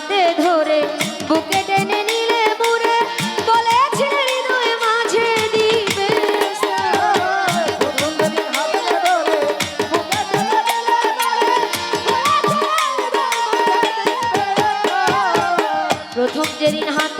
হাতে ধরে বুকে টেনে নিলে মুরে বলেছে হৃদয় মাঝে দিবে প্রথম যেদিন হাতে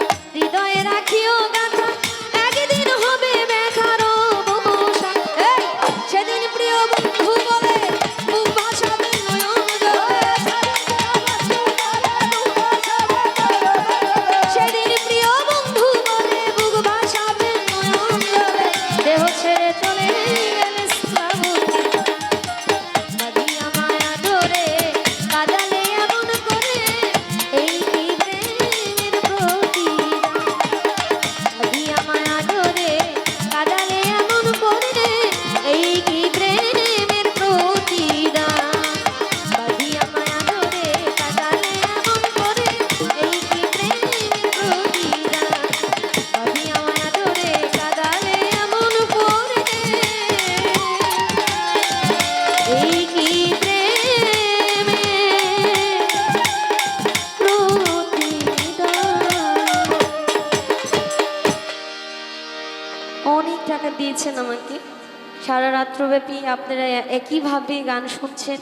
সারা রাত্রব্যাপী আপনারা একইভাবে গান শুনছেন।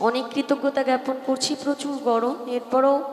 অনেক কৃতজ্ঞতা জ্ঞাপন করছি প্রচুর গরম। এরপরও